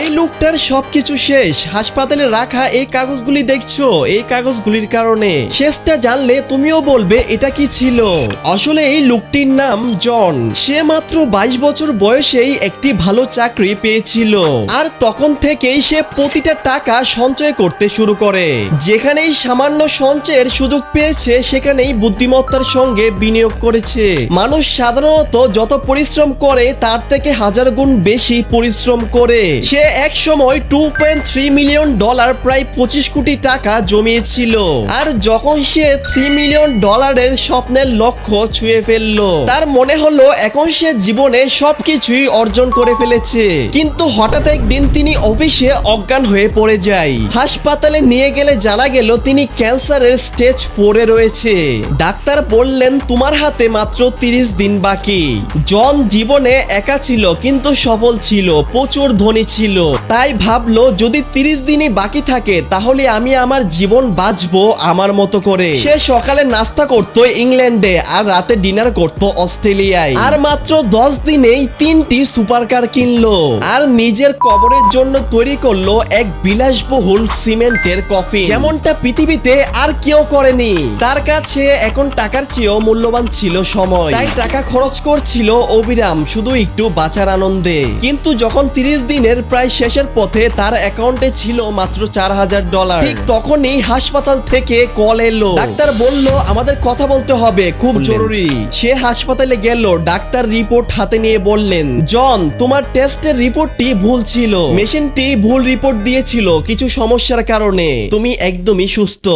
এই লোকটার সবকিছু শেষ। হাসপাতালে রাখা এই কাগজগুলি দেখছ? এই কাগজগুলির কারণে। শেষটা জানলে তুমিও বলবে, এটা কি ছিল? আসলে এই লোকটির নাম জন। সে মাত্র বাইশ বছর বয়সেই একটি ভালো চাকরি পেয়েছিল। আর তখন থেকেই সে প্রতিটা টাকা সঞ্চয় করতে শুরু করে। যেখানেই সামান্য সঞ্চয়ের সুযোগ পেয়েছে, সেখানেই বুদ্ধিমত্তার সঙ্গে বিনিয়োগ করেছে। মানুষ সাধারণত যত পরিশ্রম করে, তার থেকে হাজার গুণ বেশি পরিশ্রম করে। সে এক সময় two point three million dollar প্রায় পঁচিশ কোটি টাকা জমিয়েছিল। আর যখন সে থ্রি মিলিয়ন ডলারের স্বপ্নের লক্ষ্য ছুঁয়ে ফেলল, তার মনে হলো এখন সে জীবনে সবকিছুই অর্জন করে ফেলেছে। কিন্তু হঠাৎ একদিন তিনি অফিসে অজ্ঞান হয়ে পড়ে যায়। হাসপাতালে নিয়ে গেলে জানা গেল তিনি ক্যান্সারের স্টেজ ফোরে রয়েছে। ডাক্তার বললেন, তোমার হাতে মাত্র তিরিশ দিন বাকি। জন জীবনে একা ছিল, কিন্তু সফল ছিল, প্রচুর ধনী ছিল। তাই ভাবলো, যদি তিরিশ দিনই বাকি থাকে, তাহলে আমি আমার জীবন বাঁচবো আমার মতো করে। সে সকালে নাস্তা করতো ইংল্যান্ডে আর রাতে ডিনার করতো অস্ট্রেলিয়ায়। আর মাত্র দশ দিনেই তিনটি সুপার কার কিনলো। আর নিজের কবরের জন্য তৈরি করল এক বিলাসবহুল সিমেন্টের কফি যেমনটা পৃথিবীতে আর কেউ করেনি। তার কাছে এখন টাকার চেয়েও মূল্যবান ছিল সময়। তাই টাকা খরচ করছিল অবিরাম, শুধু একটু বাঁচার আনন্দে। কিন্তু যখন তিরিশ দিনের প্রায় প্রায় শেষের পথে তার অ্যাকাউন্টে ছিল মাত্র চার হাজার ডলার। ঠিক তখনই হাসপাতাল থেকে কল এলো। ডাক্তার বলল আমাদের কথা বলতে হবে খুব জরুরি। সে হাসপাতালে গেল ডাক্তার রিপোর্ট হাতে নিয়ে বললেন জন তোমার টেস্টের রিপোর্টটি ভুল ছিল। মেশিনটি ভুল রিপোর্ট দিয়েছিল কিছু সমস্যার কারণে। তুমি একদমই সুস্থ।